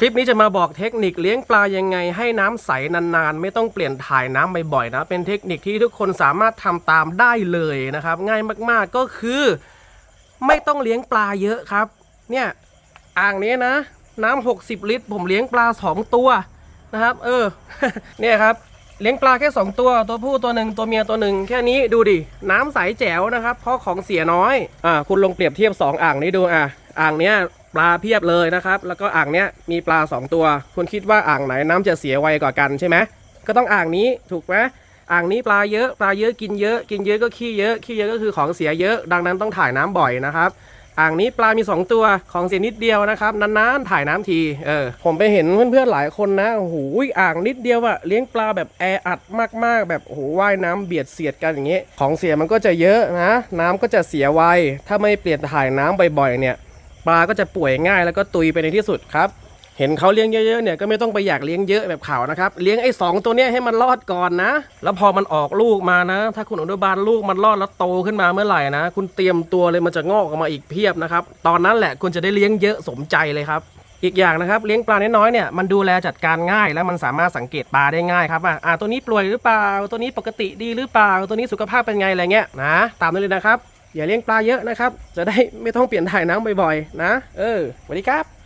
คลิปนี้จะมาบอกเทคนิคเลี้ยงปลายังไงให้น้ำใสนานๆ ไม่ต้องเปลี่ยนถ่ายน้ำบ่อยๆนะ เป็นเทคนิคที่ทุกคนสามารถทำตามได้เลยนะครับ ง่ายมากๆก็คือ ไม่ต้องเลี้ยงปลาเยอะครับ เนี่ยอ่างนี้นะ น้ำ60 ลิตร ผมเลี้ยงปลา 2 ตัวนะครับ เออ เนี่ยครับเลี้ยงปลาแค่ 2 ตัวตัวผู้ตัวหนึ่งตัวเมียตัวหนึ่งแค่นี้ดูดิน้ำใสแจ๋วนะครับ เพราะของเสียน้อยอ่าคุณลองเปรียบเทียบ 2 อ่างนี้ดูอะอ่างเนี้ย ปลาเพียบเลยนะครับ แล้วก็อ่างเนี้ยมีปลา 2 ตัว คุณคิดว่าอ่างไหนน้ำจะเสียไวกว่ากันใช่ไหมก็ต้องอ่างนี้ถูกไหมอ่างนี้ปลาเยอะปลาเยอะกินเยอะ กินเยอะก็ขี้เยอะขี้เยอะก็คือของเสียเยอะ ดังนั้นต้องถ่ายน้ำบ่อยนะครับอ่างนี้ปลามี 2 ตัวของเสียนิดเดียวนะครับนานๆถ่ายน้ำทีเออผมไปเห็นเพื่อนๆหลายคนนะโอ้โหอ่างนิดเดียวอะเลี้ยงปลาแบบแออัดมากๆ แบบโอ้โหว่ายน้ำเบียดเสียดกันอย่างเงี้ยของเสียมันก็จะเยอะนะ น้ำก็จะเสียไวถ้าไม่เปลี่ยนถ่ายน้ำบ่อยๆเนี่ย ปลาก็จะป่วยง่ายแล้วก็ตุยไปในที่สุดครับ เห็นเขาเลี้ยงเยอะๆเนี่ยก็ไม่ต้องไปอยากเลี้ยงเยอะแบบเขานะครับ เลี้ยงไอ้สองตัวเนี้ยให้มันรอดก่อนนะ แล้วพอมันออกลูกมานะ ถ้าคุณอนุบาลลูกมันรอดแล้วโตขึ้นมาเมื่อไหร่นะ คุณเตรียมตัวเลยมันจะงอกออกมาอีกเพียบนะครับ ตอนนั้นแหละคุณจะได้เลี้ยงเยอะสมใจเลยครับอีกอย่างนะครับเลี้ยงปลาน้อยๆเนี่ยมันดูแลจัดการง่ายแล้วมันสามารถสังเกตปลาได้ง่ายครับว่าอ่าตัวนี้ป่วยหรือเปล่าตัวนี้ปกติดีหรือเปล่าตัวนี้สุขภาพเป็นไงอะไรเงี้ยนะตามนั้นเลยนะครับ อย่าเลี้ยงปลาเยอะนะครับ จะได้ไม่ต้องเปลี่ยนถ่ายน้ำบ่อยๆ นะ เออสวัสดีครับ